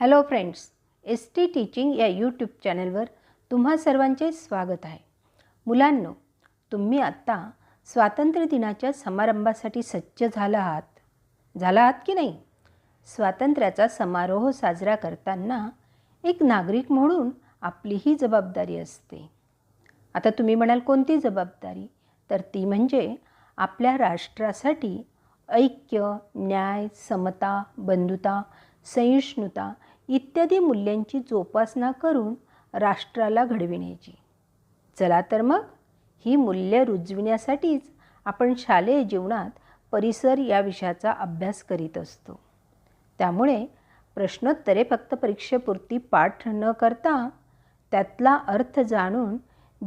Hello friends S T teaching या YouTube चॅनलवर तुम्हा सर्वांचे स्वागत आहे. मुलांनो तुम्ही आत्ता स्वातंत्र्य दिनाच्या समारंभासाठी सज्ज झाला आहात? झाला आहात की नाही? स्वातंत्र्याचा समारोह साजरा करताना एक नागरिक म्हणून आपली ही जबाबदारी असते. आता तुम्ही म्हणाल कोणती जबाबदारी? तर ती म्हणजे आपल्या राष्ट्रासाठी ऐक्य न्याय समता बंधुता सहिष्णुता इत्यादी मूल्यांची जोपासना करून राष्ट्राला घडविण्याची चला तर मग ही मूल्य रुजविण्यासाठीच आपण शालेय जीवनात परिसर या विषयाचा अभ्यास करीत असतो. त्यामुळे प्रश्नोत्तरे फक्त परीक्षेपुरती पाठ न करता त्यातला अर्थ जाणून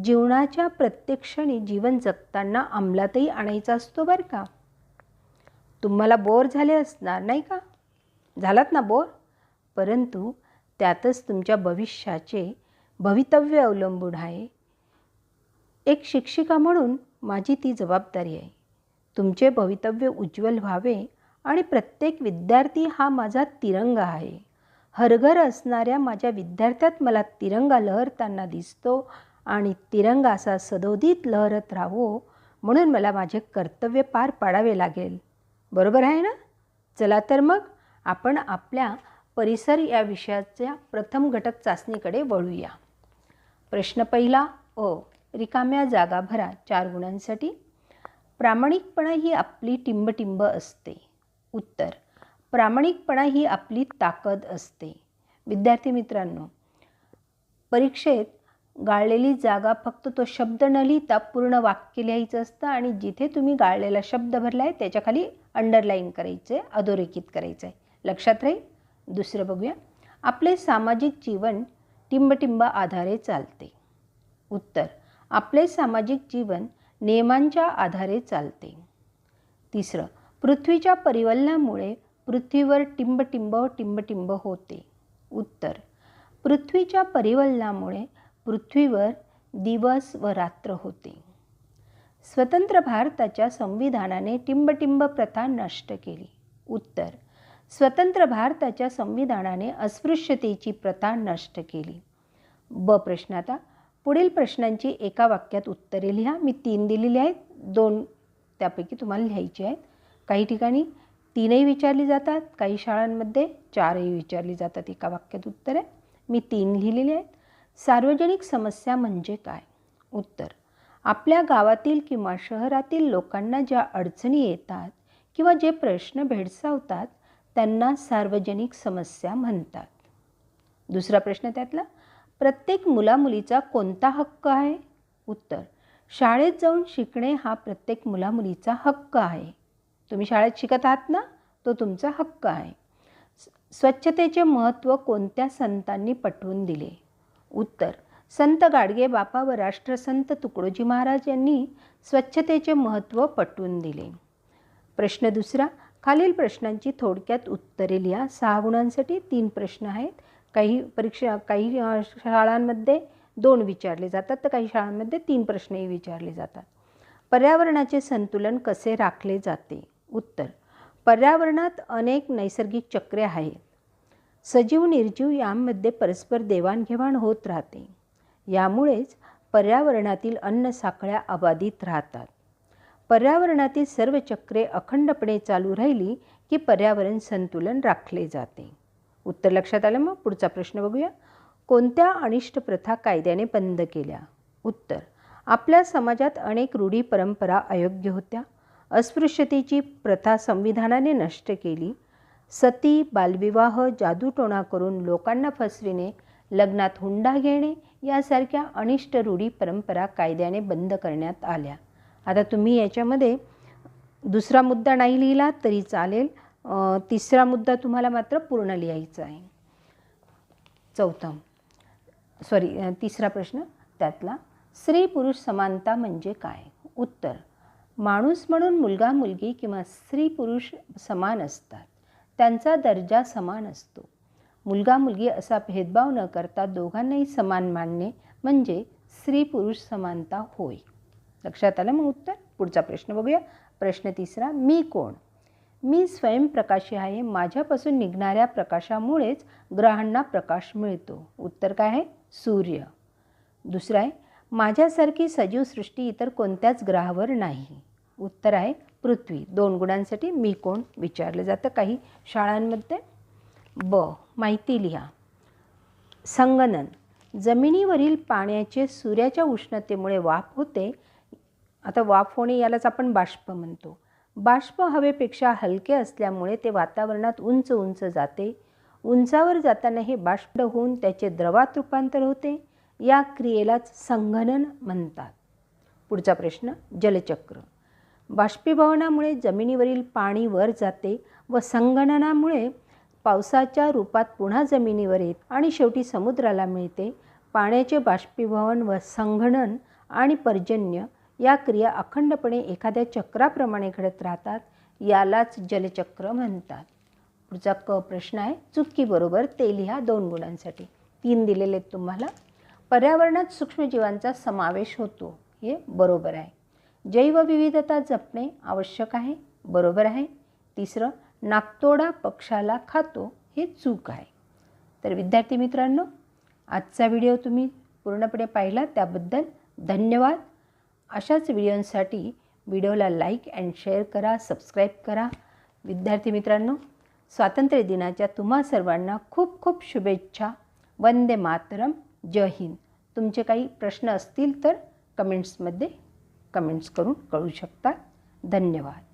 जीवनाच्या प्रत्येक क्षणी जीवन जगताना अंमलातही आणायचा असतो बरं का? तुम्हाला बोर झाले असणार नाही का? झालात ना बोर? परंतु त्यातच तुमच्या भविष्याचे भवितव्य अवलंबून आहे. एक शिक्षिका म्हणून माझी ती जबाबदारी आहे. तुमचे भवितव्य उज्ज्वल व्हावे आणि प्रत्येक विद्यार्थी हा माझा तिरंगा आहे. हरघर असणाऱ्या माझ्या विद्यार्थ्यात मला तिरंगा लहरताना दिसतो आणि तिरंगा असा सदोदित लहरत राहावो म्हणून मला माझे कर्तव्य पार पाडावे लागेल. बरोबर आहे ना? चला तर मग आपण आपल्या परिसर या विषयाच्या प्रथम घटक चाचणीकडे वळूया. प्रश्न पहिला अ रिकाम्या जागा भरा चार गुणांसाठी. प्रामाणिकपणा ही आपली टिंबटिंब असते. उत्तर प्रामाणिकपणा ही आपली ताकद असते. विद्यार्थी मित्रांनो परीक्षेत गाळलेली जागा फक्त तो शब्द न लिहिता पूर्ण वाक्य लिहायचं असतं आणि जिथे तुम्ही गाळलेला शब्द भरला आहे त्याच्याखाली अंडरलाईन करायचं आहे अधोरेखित करायचं आहे लक्षात राहील? दुसरं बघूया. आपले सामाजिक जीवन टिंबटिंब आधारे चालते. उत्तर आपले सामाजिक जीवन नियमांच्या आधारे चालते. तिसरं पृथ्वीच्या परिवलनामुळे पृथ्वीवर टिंबटिंब टिंबटिंब होते. उत्तर पृथ्वीच्या परिवलनामुळे पृथ्वीवर दिवस व रात्र होते. स्वतंत्र भारताच्या संविधानाने टिंबटिंब प्रथा नष्ट केली. उत्तर स्वतंत्र भारताच्या संविधानाने अस्पृश्यतेची प्रथा नष्ट केली. ब प्रश्न आता. पुढील प्रश्नांची एका वाक्यात उत्तरे लिहा. मी तीन दिलेली आहेत. दोन त्यापैकी तुम्हाला लिहायची आहेत. काही ठिकाणी तीनही विचारली जातात. काही शाळांमध्ये चारही विचारली जातात. एका वाक्यात उत्तरे. मी तीन लिहिलेली आहेत. सार्वजनिक समस्या म्हणजे काय? उत्तर. आपल्या गावातील किंवा शहरातील लोकांना ज्या अडचणी येतात किंवा जे प्रश्न भेडसावतात त्यांना सार्वजनिक समस्या म्हणतात. दुसरा प्रश्न त्यातला प्रत्येक मुलामुलीचा कोणता हक्क आहे? उत्तर शाळेत जाऊन शिकणे हा प्रत्येक मुलामुलीचा हक्क आहे. तुम्ही शाळेत शिकत आहात ना तो तुमचा हक्क आहे. स्वच्छतेचे महत्त्व कोणत्या संतांनी पटवून दिले? उत्तर संत गाडगे बापा व राष्ट्रसंत तुकडोजी महाराज यांनी स्वच्छतेचे महत्त्व पटवून दिले. प्रश्न दुसरा खालील प्रश्नांची थोडक्यात उत्तरे लिहा. सहा गुणांसाठी तीन प्रश्न आहेत. काही परीक्षा काही शाळांमध्ये दोन विचारले जातात तर काही शाळांमध्ये तीन प्रश्नही विचारले जातात. पर्यावरणाचे संतुलन कसे राखले जाते? उत्तर पर्यावरणात अनेक नैसर्गिक चक्रे आहेत. सजीव निर्जीव यांमध्ये परस्पर देवाणघेवाण होत राहते. यामुळेच पर्यावरणातील अन्न साखळ्या अबाधित राहतात. पर्यावरणातील सर्व चक्रे अखंडपणे चालू राहिली की पर्यावरण संतुलन राखले जाते. उत्तर लक्षात आलं मग? पुढचा प्रश्न बघूया. कोणत्या अनिष्ट प्रथा कायद्याने बंद केल्या? उत्तर आपल्या समाजात अनेक रूढी परंपरा अयोग्य होत्या. अस्पृश्यतेची प्रथा संविधानाने नष्ट केली. सती बालविवाह जादूटोणा करून लोकांना फसविणे लग्नात हुंडा घेणे यासारख्या अनिष्ट रूढी परंपरा कायद्याने बंद करण्यात आल्या. आता तुम्ही याच्यामध्ये दुसरा मुद्दा नाही लिहिला तरी चालेल. तिसरा मुद्दा तुम्हाला मात्र पूर्ण लिहायचा आहे. चौथा. सॉरी तिसरा प्रश्न त्यातला. स्त्री पुरुष समानता म्हणजे काय? उत्तर. माणूस म्हणून मुलगा मुलगी किंवा स्त्री पुरुष समान असतात. त्यांचा दर्जा समान असतो. मुलगा मुलगी असा भेदभाव न करता दोघांनाही समान मानणे म्हणजे स्त्री पुरुष समानता होय. लक्षात आलं? मग उत्तर पुढचा प्रश्न बघूया. प्रश्न तिसरा मी कोण? मी स्वयंप्रकाशी आहे. माझ्यापासून निघणाऱ्या प्रकाशामुळेच ग्रहांना प्रकाश मिळतो. उत्तर काय आहे? सूर्य. दुसरं आहे माझ्यासारखी सजीव सृष्टी इतर कोणत्याच ग्रहावर नाही. उत्तर आहे पृथ्वी. दोन गुणांसाठी मी कोण? विचारलं जातं काही शाळांमध्ये. ब माहिती लिहा. संगणन जमिनीवरील पाण्याचे सूर्याच्या उष्णतेमुळे वाफ होते. आता वाफ होणे यालाच आपण बाष्प म्हणतो. बाष्प हवेपेक्षा हलके असल्यामुळे ते वातावरणात उंच उंच जाते. उंचावर जाताना हे बाष्प होऊन त्याचे द्रवात रूपांतर होते. या क्रियेलाच संघनन म्हणतात. पुढचा प्रश्न जलचक्र. बाष्पीभवनामुळे जमिनीवरील पाणी वर जाते व संगणनामुळे पावसाच्या रूपात पुन्हा जमिनीवर येत आणि शेवटी समुद्राला मिळते. पाण्याचे बाष्पीभवन व संघनन आणि पर्जन्य या क्रिया अखंडपणे एखाद्या चक्राप्रमाणे घडत राहतात यालाच जलचक्र म्हणतात. पुढचा क प्रश्न आहे चुटकी बरोबर ते लिहा दोन गुणांसाठी. तीन दिलेले आहेत तुम्हाला. पर्यावरणात सूक्ष्मजीवांचा समावेश होतो. हे बरोबर आहे. जैवविविधता जपणे आवश्यक आहे बरोबर आहे. तिसरं नागतोडा पक्षाला खातो हे चूक आहे. तर विद्यार्थी मित्रांनो आजचा व्हिडिओ तुम्ही पूर्णपणे पाहिला त्याबद्दल धन्यवाद. अशाच व्हिडिओंसाठी व्हिडिओला लाईक अँड शेअर करा सबस्क्राईब करा. विद्यार्थी मित्रांनो स्वातंत्र्य दिनाच्या तुम्हा सर्वांना खूप खूप शुभेच्छा. वंदे मातरम. जय हिंद. तुमचे काही प्रश्न असतील तर कमेंट्समध्ये कमेंट्स करून कळू शकता. धन्यवाद.